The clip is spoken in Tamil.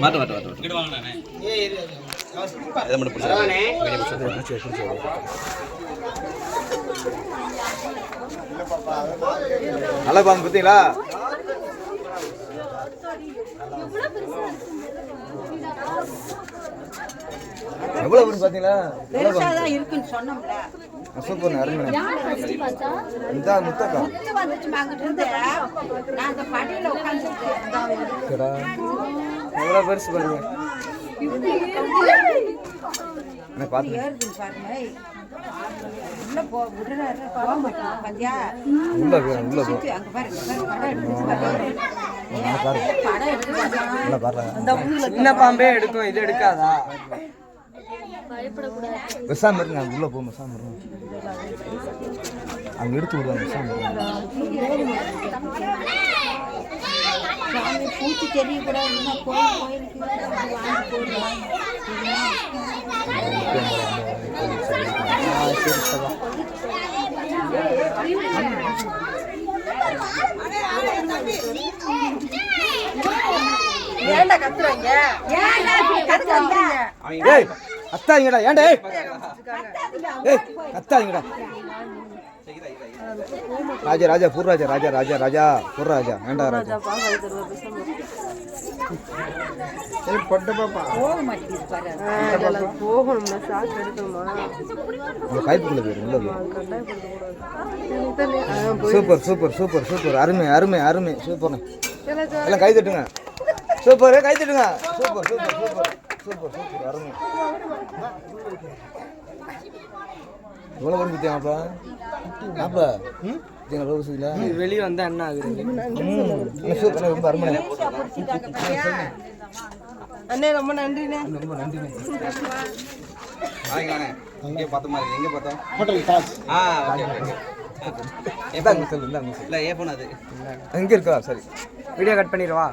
மாட்ட மாட்டு மாட்ட இங்கிட்டு இதை மட்டும் நல்லா பாங்க பார்த்தீங்களா? எவ்வளோ வரும் பார்த்தீங்களா பெருசாதான் இருக்குன்னு சொன்னோம்ல. சூப்பர் அருமை இந்த முத்தக்கா. முத்து வந்துச்சு அங்கிட்டு இருந்து நான் அந்த படியில உட்காந்துருக்கேன் கடா எவ்வளோ பெருசு பாருங்க என்ன பாருங்க. உள்ள போ விடுறாரு போக மாட்டேன் பாத்தியா? உள்ள உள்ள அங்க பாருங்க பாருங்க பாம்பே எடுக்கும் இது எடுக்காதா? பெசாம இருங்க அங்க உள்ள போ பெசாம இருங்க. அங்க எடுத்து விடுவாங்க பெசாம இருங்க. சாமி பூச்சி தெரியக்கூடாது இன்னும் கோயில் கோயிலுக்கு வாங்கி போடுறோம் ஏன்டா கத்துறீங்க? இப்படி கத்துறீங்க ஏய் கத்தாதீங்கடா. ஏன்டா ஏய். கத்தாதீங்கடா. ராஜா ராஜா பூர்ராஜா ராஜா ராஜா ராஜா பூர்ராஜா ஏண்டா ராஜா? பாரு. போயிரு உள்ள போய் சூப்பர் சூப்பர் சூப்பர் சூப்பர். அருமை அருமை அருமை. சூப்பர் எல்லாம் கை தட்டுங்க. சூப்பர் கை தட்டுங்க. Super super super. Super super அருமை வரும் வசதிங்களா வெளியே வந்தா என்ன ஆகுது சூப்பர் ரொம்ப அருமை அண்ணே ரொம்ப நன்றிண்ணே ரொம்ப நன்றிண்ணே வாங்கிக்கலாண்ணே எங்கே பார்த்த மாதிரி எங்கே பார்த்தோம் ஹோட்டல் டாஸ் ஆ ஓகே ஓகே சொல்லு இல்லை ஏ ஃபோன் அது எங்கே இருக்கா சரி வீடியோ கட் பண்ணிடுவா